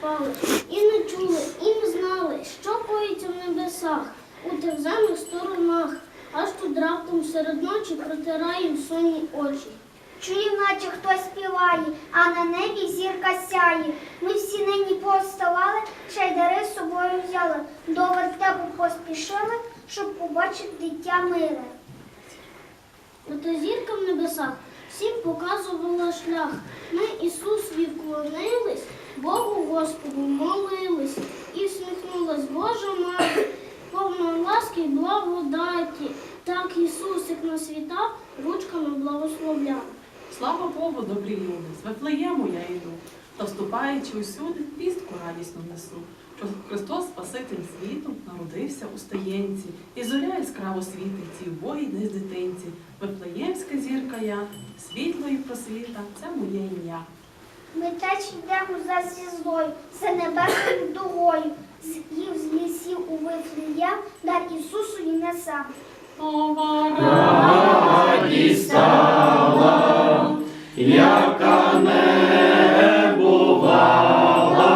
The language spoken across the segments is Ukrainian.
спали, і не чули, і не знали, що коїться в небесах, у терзаних сторонах, аж тут раптом серед ночі протирає сонні очі. Чую, наче хтось співає, а на небі зірка сяє. Ми всі нині повставали, ще й дари з собою взяли. До вертепу поспішили, щоб побачити дитя миле. Проте зірка в небесах всім показувала шлях. Ми Ісусові вклонились, Богу Господу молились, і всміхнулась Божа мати, повна ласки й благодаті. Так Ісусик на світа ручками благословляв. Слава Богу, добрі люди, з Вифлеєму я йду, та вступаючи усюди, пістку радісну несу, Христос Спаситель світу народився у стаєнці, і зоря яскраво світить цій убогій десь дитинці. Вифлеємська зірка я, світлої просвіта, це моє ім'я. Ми теж йдемо за звіздою, за небесною дугою. З їв з лісів у Вифлеєм, дар Ісусу і несем. Ова радість стала, яка не бувала,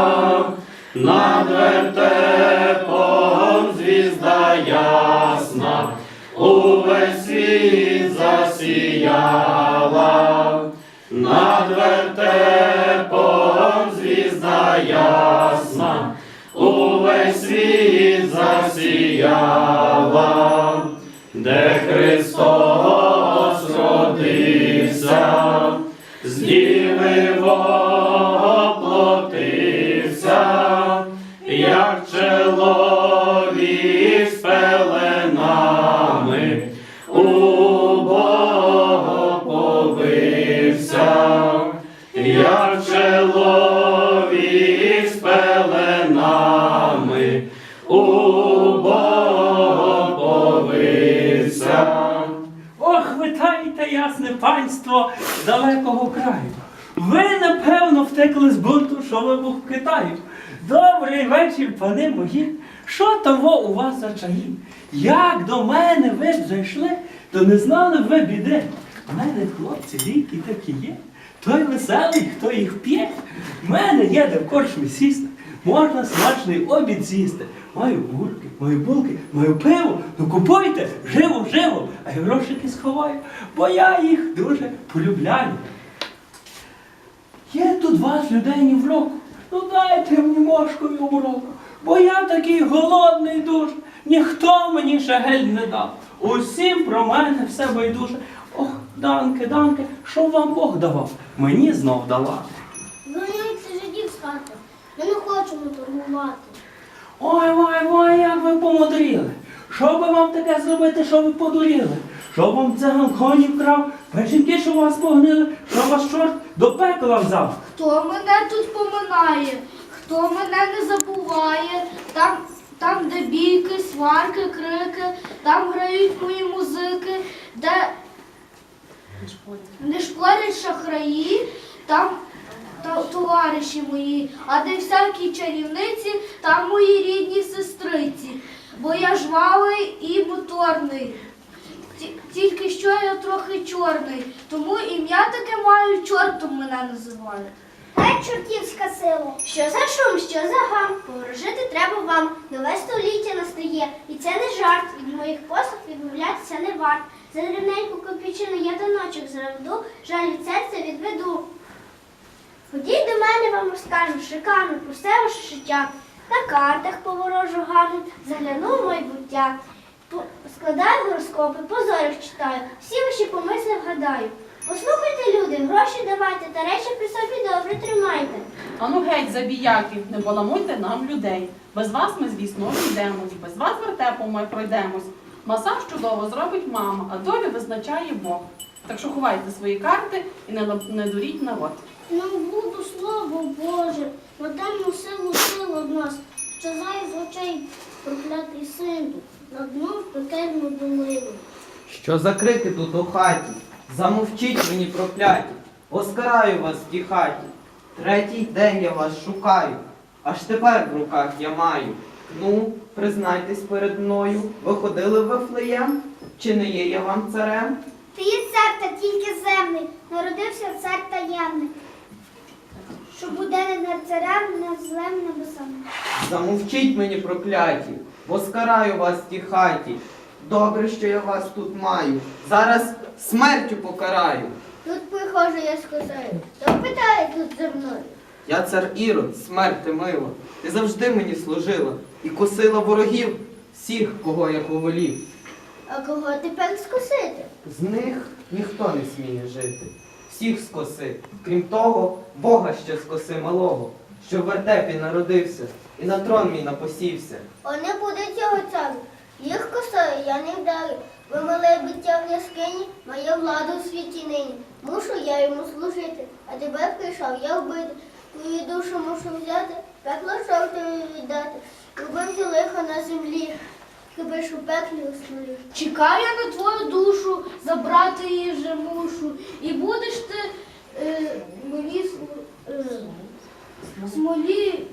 над вертепом звізда ясна, увесь світ засіяла, над вертепом звізда ясна, увесь світ засіяла де Христос родився, з діви воплотився, як чоловік з далекого краю. Ви, напевно, втекли з бунту, що ви був в Китаю. Добрий вечір, пани мої. Що того у вас за чаї? Як до мене ви б зайшли, то не знали ви біди. У мене хлопці ліки такі є. Той веселий, хто їх п'є. В мене є де в корчмі сісти. Можна смачний обід з'їсти. Маю булки, маю булки, маю пиво. Ну купуйте, живо, живо, а я грошики сховаю, бо я їх дуже полюбляю. Є тут вас людей ні в року. Ну дайте мені мошкою оброку, бо я такий голодний дуже. Ніхто мені ще гель не дав. Усім про мене все байдуже. Ох, данке, данке, що вам Бог давав? Мені знов дала. Виняйте жидів з хати. Ми не хочемо торгувати. Ой, ой, ой, як ви помудріли. Що би вам таке зробити, що ви подуріли? Що вам циган коні вкрав, печінки, що вас погнили, що вас чорт до пекла взяв? Хто мене тут поминає, хто мене не забуває, там, там, де бійки, сварки, крики, там грають мої музики, де не шпорять шахраї, там та, товариші мої, а де всякі чарівниці, там мої рідні сестриці. Бо я жвавий і моторний. Тільки що я трохи чорний, тому ім'я таке маю, чортом мене називають. Ей, чортівська сила! Що за шум, що за гам? Поворожити треба вам. Нове століття настає. І це не жарт. Від моїх послуг відмовлятися не варт. За дрібненьку копійчину я доночок заведу, жаль від серця відведу. Ходіть до мене, вам розкажу шикарно про все ваше життя. На картах поворожу гарно, загляну в майбуття. Складаю гороскопи, по зорях читаю, всі ваші помисли вгадаю. Послухайте, люди, гроші давайте та речі при собі добре тримайте. Ану геть, забіяки, не баламуйте нам людей. Без вас ми, звісно, йдемо, і без вас вертепом ми пройдемось. Масаж чудово зробить мама, а долю визначає Бог. Так що ховайте свої карти і не дуріть народ. Нам буду слово Боже, на темну силу сил од нас, щезай з очей проклятий сину, на дно в пекельну долину. Що за крики тут у хаті? Замовчіть мені прокляті, оскараю вас в тій хаті. Третій день я вас шукаю, аж тепер в руках я маю. Ну, признайтесь перед мною, ви ходили в Вифлеєм? Чи не є я вам царем? Ти є цар та тільки земний, народився цар таємний. Що буде не над царем, не злем небесам. Замовчіть мені прокляті, бо скараю вас в тій хаті. Добре, що я вас тут маю. Зараз смертю покараю. Тут прихожу я скусаю. Хто питає тут за мною? Я цар Ірод, смерти мила. Ти завжди мені служила і косила ворогів всіх, кого я повелів. А кого тепер скусити? З них ніхто не сміє жити. Всіх скоси. Крім того, Бога ще скоси малого, що в вертепі народився і на трон мій напосівся. О, не буде цього цару. Їх косою я не вдарю. Ви мале биття в яскині, моя влада у світі нині. Мушу я йому служити, а тебе прийшов я вбити. Твою душу мушу взяти, пекло шов віддати. Любив ти лихо на землі, хіба ж пеклі уснулі. Чекаю я на твою душу, забрати її вже мушу. І будеш ти е, мені е, смолі,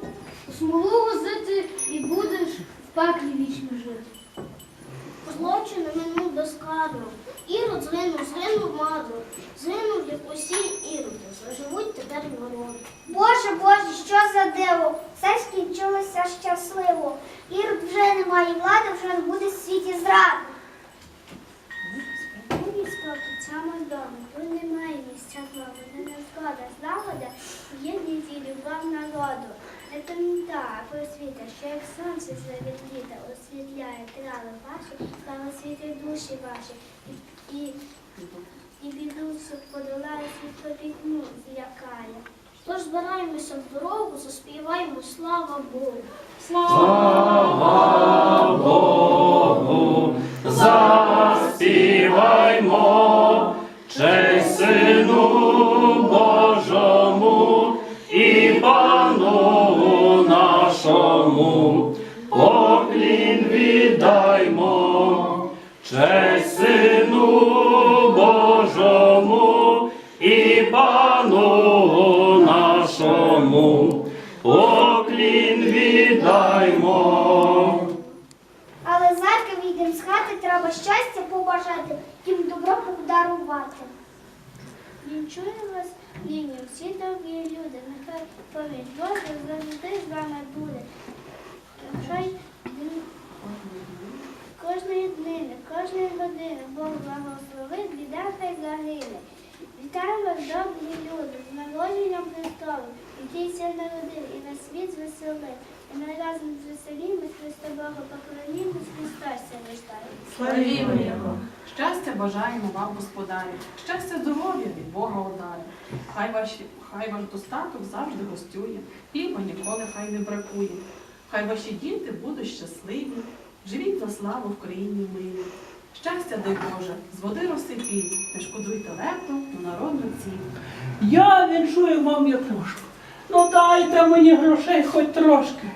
смолу возити і будеш в пеклі вічно жити. Злочин минув безкарно. Ірод згинув, згинув марно. Згинув, як усі іроди. Заживуть тепер народи. Боже, Боже, що за диво! Все скінчилося щасливо. Ірод вже не має влади, вже не буде в світі зради. Мені спокій, саме вдома, тут немає місця злоби, не незгода, злагода, єдність і любов народу. Не темнота, а просвіта, що як сонце серед літа освітляє трави ваші, слава світи душі ваші, і, і, і біду подолає, світло пітьму злякає. Тож збираємося в дорогу, заспіваємо слава Богу. Слава Богу, заспіваймо, честь Сину Божому і Пану нашому, віддаймо, честь Сину Божому і Пану нашому, поклін віддаймо. Але завтра вийдемо з хати, треба щастя побажати, тим добро подарувати. Вінчую вас, лінію, всі добрі люди, нехай поміж Боже завжди з вами буде. Дн- кожної днини, кожної години Бог благословить, біда хай загине. Вітаю вас, добрі люди, з народженням Христовим, який ся народив і на світ звеселив. І ми разом звеселімось, Христового поклонімось, Христос ся. Славімо Його! Щастя бажаємо вам, господарі, щастя здоров'я від Бога ударі. Хай, ваші, хай ваш достаток завжди гостює, хліба ніколи хай не бракує. Хай ваші діти будуть щасливі, живіть на славу в країні милі. Щастя, дай Боже, з води розсипій, не шкодуйте лепту на народну ціль. Я віншую вам япрошку. Ну дайте мені грошей хоч трошки.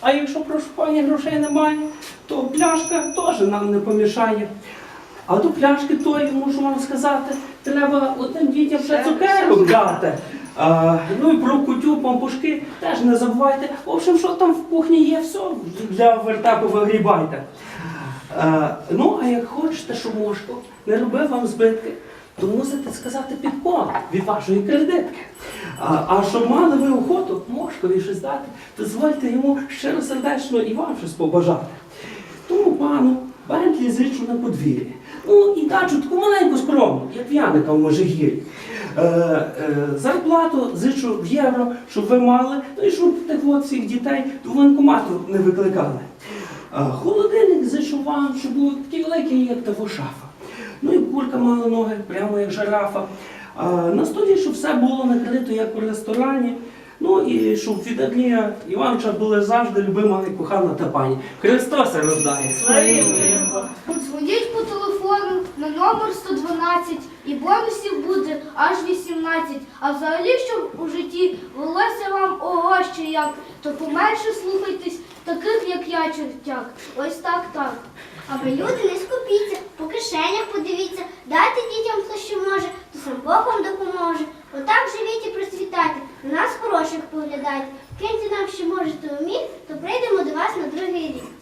А якщо прошу пані грошей немає, то пляшка теж нам не помішає. А до пляшки тої, мушу вам сказати, треба одним дітям ще цукерок дати. А, ну і про кутю, пампушки теж не забувайте. В общем, що там в кухні є, все для вертепу вигрібайте. А, ну, а як хочете, щоб мошко не робив вам збитки, то мусите сказати підкон від вашої кредитки. А, а щоб мали ви охоту мошкові щось дати, дозвольте йому щиросердечно і вам щось побажати. Тому пану Бентлі зичу на подвір'ї. Ну і дачу таку маленьку скромну, як в'яника в Межигір'ї. Е, е, зарплату зичу в євро, щоб ви мали, ну і щоб тих от всіх дітей до воєнкомату не викликали. Е, холодильник зичу вам, щоб був такий великий, як того шафа. Ну і курка мала ноги, прямо як жирафа. А на столі, щоб все було накрито, як у ресторані. Ну і щоб від Андрія Івановича були завжди любима і кохана та пані. Христос. Славімо Подзвоніть по телефону на номер 112 і бонусів буде аж 18. А взагалі, щоб у житті велося вам ого ще як, то поменше слухайтесь таких, як я, чортяк. Ось так так. А ви люди не скупіться, по кишенях подивіться, дайте дітям хто що може, то сам Бог вам допоможе. Отак живіть і процвітайте, на нас хороших поглядайте. Киньте нам, що можете уміть, то прийдемо до вас на другий рік.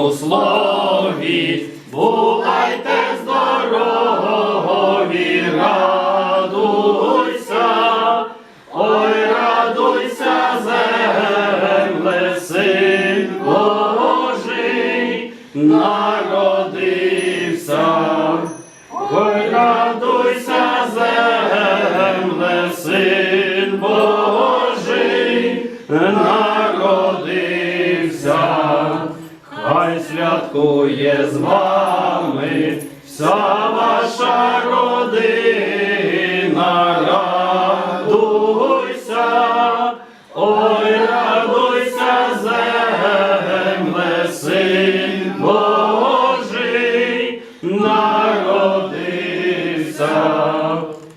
Тому слові. Бувайте здорові, радуйся, ой, радуйся, земле, син святкує з вами вся ваша родина, радуйся, ой, радуйся, земле, син Божий, народився.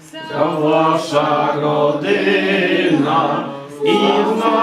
Вся ваша родина і в нас